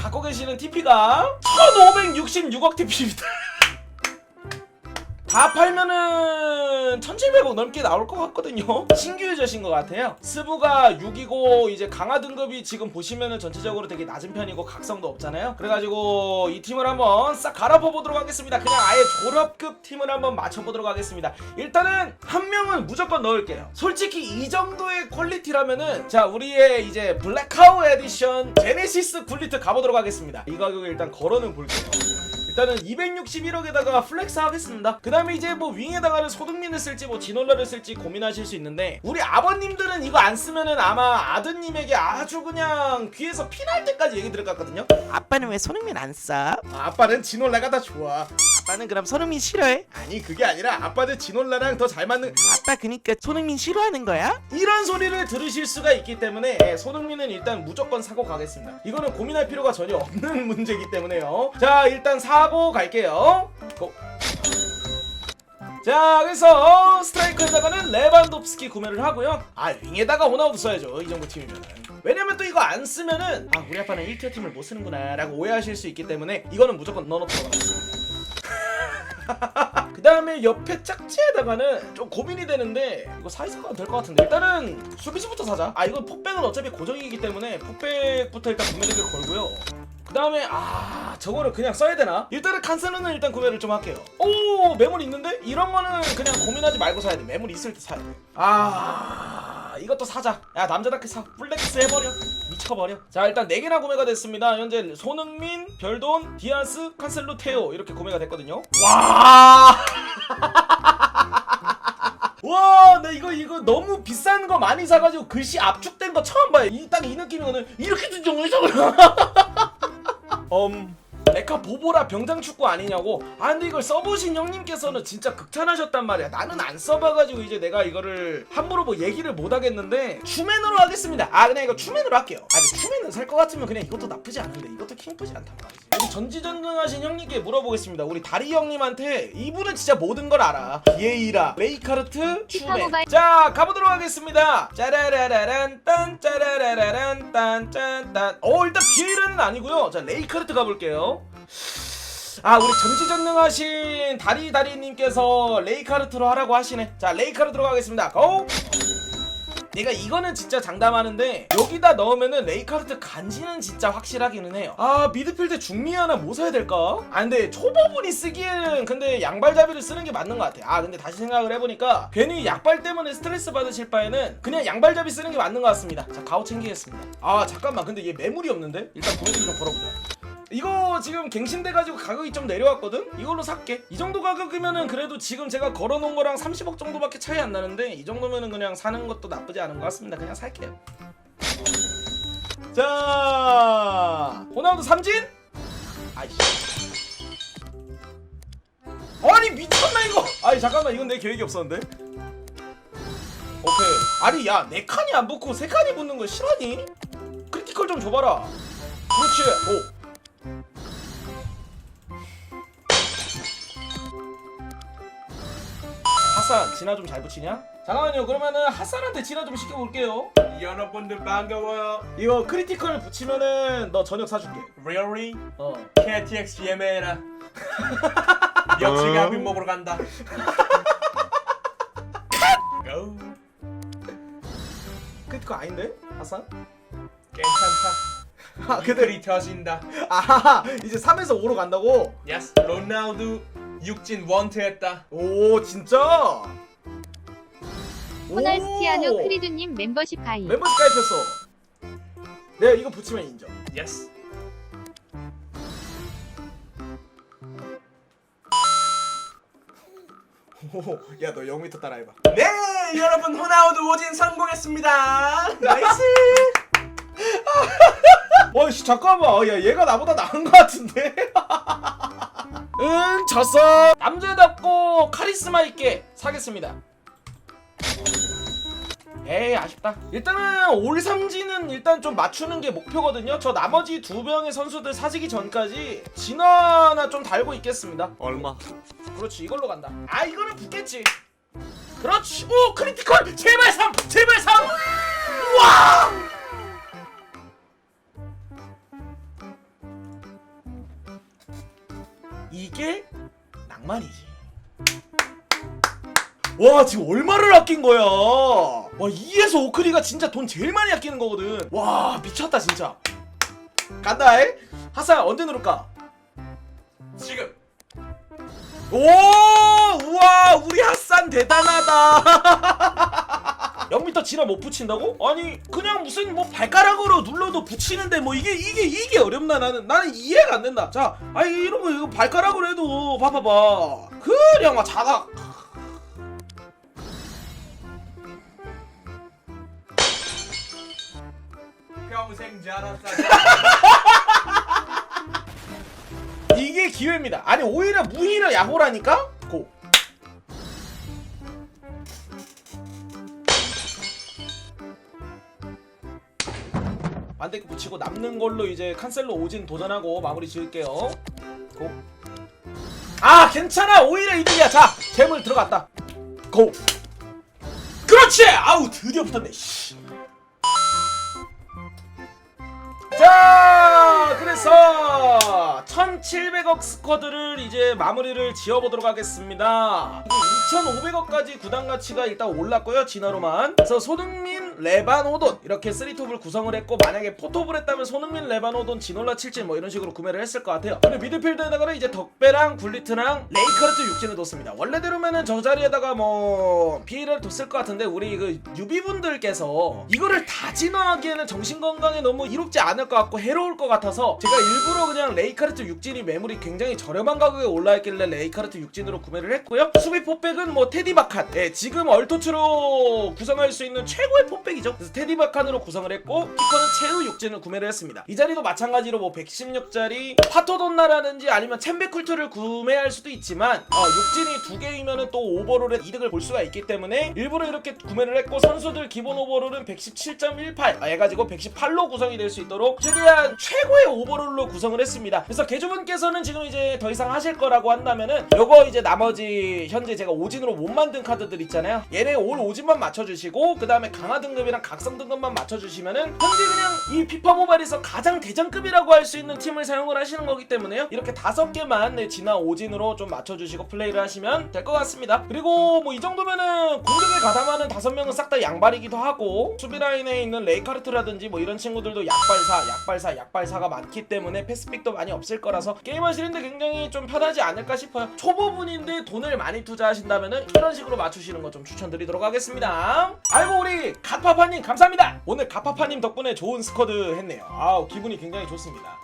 갖고 계시는 TP가 1566억 TP입니다. 다 팔면은 1700억 넘게 나올 것 같거든요. 신규 유저신 것 같아요. 스부가 6이고 이제 강화 등급이 지금 보시면은 전체적으로 되게 낮은 편이고 각성도 없잖아요. 그래가지고 이 팀을 한번 싹 갈아퍼 보도록 하겠습니다. 그냥 아예 졸업급 팀을 한번 맞춰보도록 하겠습니다. 일단은 한 명은 무조건 넣을게요. 솔직히 이 정도의 퀄리티라면은 자 우리의 이제 블랙하우 에디션 제네시스 굴리트 가보도록 하겠습니다. 이 가격에 일단 걸어는 볼게요. 일단은 261억에다가 플렉스 하겠습니다. 그 다음에 이제 뭐 윙에다가는 소득민을 쓸지 뭐 진올라를 쓸지 고민하실 수 있는데 우리 아버님들은 이거 안 쓰면은 아마 아드님에게 아주 그냥 귀에서 피날 때까지 얘기 들을 것 같거든요. 아빠는 왜 손흥민 안 써? 아, 아빠는 진올라가 다 좋아. 아빠는 그럼 손흥민 싫어해? 아니 그게 아니라 아빠는 진올라랑 더 잘 맞는 아빠 그니까 손흥민 싫어하는 거야? 이런 소리를 들으실 수가 있기 때문에 예, 손흥민은 일단 무조건 사고 가겠습니다. 이거는 고민할 필요가 전혀 없는 문제이기 때문에요. 자 일단 사고 갈게요. 고. 자 그래서 스트라이커에다가는 레반도프스키 구매를 하고요. 아 윙에다가 호나우두 써야죠 이 정도 팀이면은. 왜냐면 또 이거 안 쓰면은 아 우리 아빠는 1티어 팀을 못 쓰는구나 라고 오해하실 수 있기 때문에 이거는 무조건 넣어놓도록 하겠습니다. 그 다음에 옆에 짝지에다가는 좀 고민이 되는데 이거 사이즈가 될 것 같은데. 일단은 수비수부터 사자. 아 이건 폭백은 어차피 고정이기 때문에 폭백부터 일단 구매되게 걸고요. 그 다음에 아 저거를 그냥 써야 되나? 일단은 칸셀로는 일단 구매를 좀 할게요. 오 매물 있는데? 이런 거는 그냥 고민하지 말고 사야 돼. 매물 있을 때 사야 돼아 이것도 사자. 야 남자답게 사. 플렉스 해버려. 미쳐버려. 자 일단 4개나 구매가 됐습니다. 현재 손흥민, 별돈, 디아스, 칸셀로, 테오 이렇게 구매가 됐거든요. 와! 와, 나 이거 이거 너무 비싼 거 많이 사가지고 글씨 압축된 거 처음 봐요. 이 딱 이 느낌이거든. 이렇게도 정해서. 음. 메카 보보라 병장 축구 아니냐고? 아 근데 이걸 써보신 형님께서는 진짜 극찬하셨단 말이야. 나는 안 써봐가지고 이제 내가 이거를 함부로 뭐 얘기를 못 하겠는데 추맨으로 하겠습니다. 아 그냥 이거 추맨으로 할게요. 아 근데 추맨은 살 것 같으면 그냥 이것도 나쁘지 않은데 이것도 킹쁘지 않단 말이지. 우리 전지전능하신 형님께 물어보겠습니다. 우리 다리 형님한테 이분은 진짜 모든 걸 알아. 예이라, 레이카르트, 추맨. 자 가보도록 하겠습니다. 짜라라라란 딴 짜라라라란 딴 짠딴. 어 일단 비에이라는 아니고요. 자 레이카르트 가볼게요. 아 우리 전지전능하신 다리다리님께서 레이카르트로 하라고 하시네 자 레이카르트로 가겠습니다 고! 내가 이거는 진짜 장담하는데 여기다 넣으면은 레이카르트 간지는 진짜 확실하기는 해요. 아 미드필드 중미 하나 뭐 사야 될까? 아 근데 초보분이 쓰기에는 근데 양발잡이를 쓰는 게 맞는 것 같아. 아 근데 다시 생각을 해보니까 괜히 약발 때문에 스트레스 받으실 바에는 그냥 양발잡이 쓰는 게 맞는 것 같습니다. 자 가오 챙기겠습니다. 아 잠깐만. 근데 얘 매물이 없는데? 일단 구매금 좀 걸어보자 이거 지금 갱신돼가지고 가격이 좀 내려왔거든? 이걸로 살게. 이 정도 가격이면은 그래도 지금 제가 걸어놓은 거랑 30억 정도밖에 차이 안 나는데 이 정도면은 그냥 사는 것도 나쁘지 않은 것 같습니다. 그냥 살게요. 자 호나우드 삼진? 아이씨. 아니 미쳤나 이거? 아니 잠깐만 이건 내 계획이 없었는데. 오케이. 아니 야 네 칸이 안 붙고 세 칸이 붙는 거 싫어하니? 크리티컬 좀 줘봐라. 그렇지. 오 하산 진화 좀 잘 붙이냐? 잠깐만요 그러면은 하산한테 진화 좀 시켜볼게요 여러분들 반가워요. 이거 크리티컬 붙이면은 너 저녁 사줄게 Really? 어 KTX 예매해라. 역시가비 먹으러 간다. Go. 크리티컬 아닌데? 하산? 괜찮다. 아 그들이 터진다. 아 이제 3에서 5로 간다고? Yes. 로나우두 육진 원트했다. 오 진짜? 호날스티아노 오! 크리두님 멤버십 가입. 멤버십 가입했어 내가 이거 붙이면 인정 Yes. 야너 0m 따라해봐 네, 여러분 호나우두 오진 성공했습니다. 나이스. 와씨 잠깐만 야 얘가 나보다 나은 것 같은데 응 졌어 남자답고 카리스마 있게 사겠습니다. 에이 아쉽다. 일단은 올 삼지는 일단 좀 맞추는 게 목표거든요. 저 나머지 두 명의 선수들 사지기 전까지 진화나 좀 달고 있겠습니다. 얼마? 그렇지 이걸로 간다. 아 이거는 붙겠지. 그렇지. 오 크리티컬! 제발 3 제발 3 와! 그만이지. 와 지금 얼마를 아낀 거야? 와 2에서 오크리가 진짜 돈 제일 많이 아끼는 거거든. 와 미쳤다 진짜. 간다해. 하사 언제 누를까? 지금 오 우와 우리 핫산 대단하다 0m 지나 못 붙인다고? 아니 그냥 무슨 뭐 발가락으로 눌러도 붙이는데 뭐 이게 이게 이게 어렵나 나는. 나는 이해가 안 된다. 자 아니 이런 거 이거 발가락으로 해도 봐봐봐. 그냥 막 자각 평생 자랐다. 이게 기회입니다. 아니 오히려 무희라 야호라니까 고 반대쪽 붙이고 남는 걸로 이제 칸셀로 오진 도전하고 마무리 지을게요. 고. 아 괜찮아. 오히려 이득이야. 자 재물 들어갔다. 고. 그렇지! 아우 드디어 붙었네. 씨. 자 그래서 1700억 스쿼드를 이제 마무리를 지어보도록 하겠습니다. 이제 2500억까지 구단 가치가 일단 올랐고요 진화로만. 그래서 손흥민 레바노돈 이렇게 3톱을 구성을 했고 만약에 포톱을 했다면 손흥민 레바노돈 지놀라 칠진 뭐 이런 식으로 구매를 했을 것 같아요. 그리고 미드필더에다가는 이제 덕배랑 굴리트랑 레이카르트 육진을 뒀습니다. 원래대로면은 저 자리에다가 뭐 피해를 뒀을 것 같은데 우리 그 유비분들께서 이거를 다 진화하기에는 정신 건강에 너무 이롭지 않을 것 같고 해로울 것 같아서 제가 일부러 그냥 레이카르트 육진이 매물이 굉장히 저렴한 가격에 올라있길래 레이카르트 육진으로 구매를 했고요. 수비 포백은 뭐 테디바칸. 예, 지금 얼토츠로 구성할 수 있는 최고의 포백이죠. 그래서 테디바칸으로 구성을 했고 키커는 최후 육진을 구매를 했습니다. 이 자리도 마찬가지로 뭐 116짜리 파토돈나라든지 아니면 챔베쿨트를 구매할 수도 있지만 어, 육진이 두 개이면은 또 오버롤의 이득을 볼 수가 있기 때문에 일부러 이렇게 구매를 했고 선수들 기본 오버롤은 117.18 해가지고 118로 구성이 될 수 있도록 최대한 최 고의 오버롤로 구성을 했습니다. 그래서 개주분께서는 지금 이제 더 이상 하실 거라고 한다면은 요거 이제 나머지 현재 제가 오진으로 못 만든 카드들 있잖아요. 얘네 올 오진만 맞춰주시고 그 다음에 강화 등급이랑 각성 등급만 맞춰주시면은 현재 그냥 이 피파 모바일에서 가장 대장급이라고 할 수 있는 팀을 사용을 하시는 거기 때문에요. 이렇게 다섯 개만 네, 진화 오진으로 좀 맞춰주시고 플레이를 하시면 될 것 같습니다. 그리고 뭐 이 정도면은 공격에 가담하는 다섯 명은 싹 다 양발이기도 하고 수비 라인에 있는 레이카르트라든지 뭐 이런 친구들도 약발사, 약발사, 약발사 가 많기 때문에 패스픽도 많이 없을 거라서 게임하시는데 굉장히 좀 편하지 않을까 싶어요. 초보분인데 돈을 많이 투자하신다면은 이런 식으로 맞추시는 거 좀 추천드리도록 하겠습니다. 아이고 우리 갓파파님 감사합니다. 오늘 갓파파님 덕분에 좋은 스쿼드 했네요. 아우 기분이 굉장히 좋습니다.